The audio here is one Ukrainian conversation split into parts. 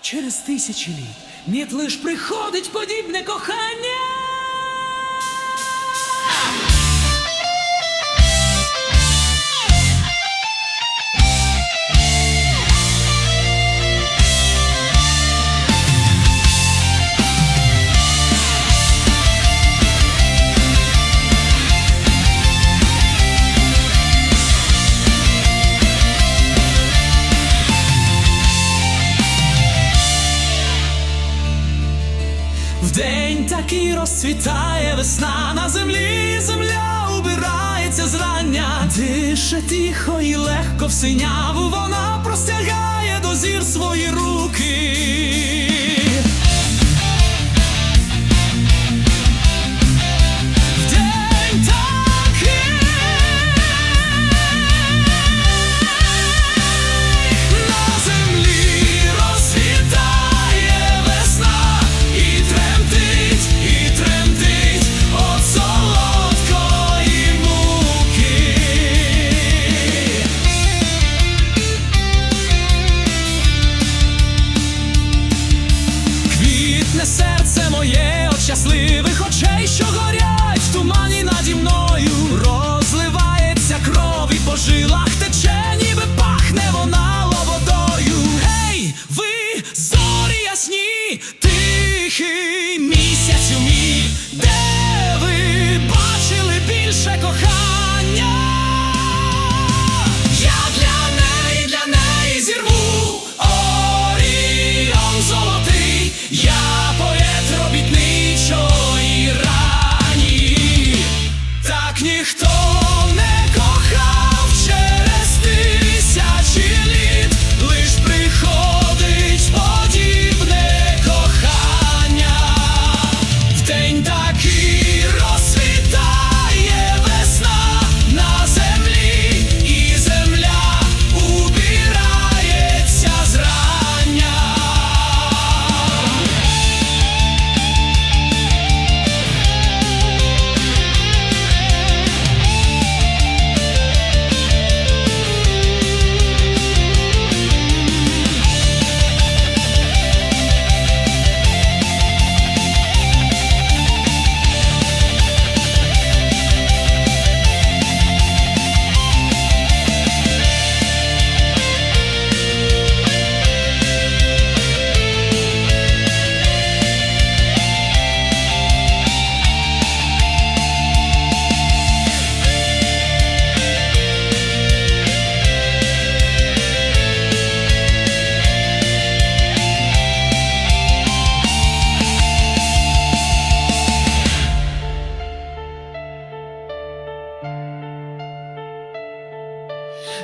через тисячі літ Ніт лиш приходить подібне кохання. Вдень такий розцвітає весна. На землі, земля убирається зрання, дише тихо і легко в синяву, вона простягає до зір свої руки. моє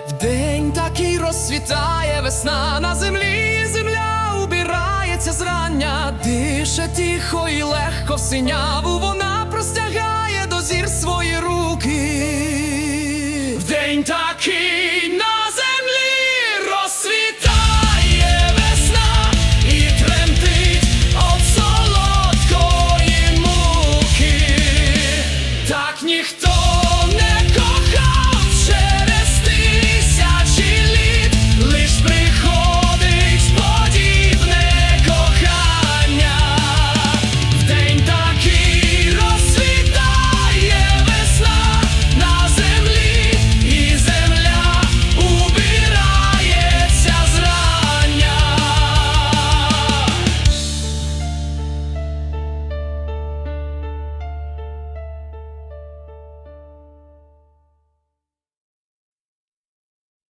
Вдень такий розцвітає весна на землі, земля убирається зрання, дише тихо і легко в синяву, вона простягає до зір свої руки. Вдень такий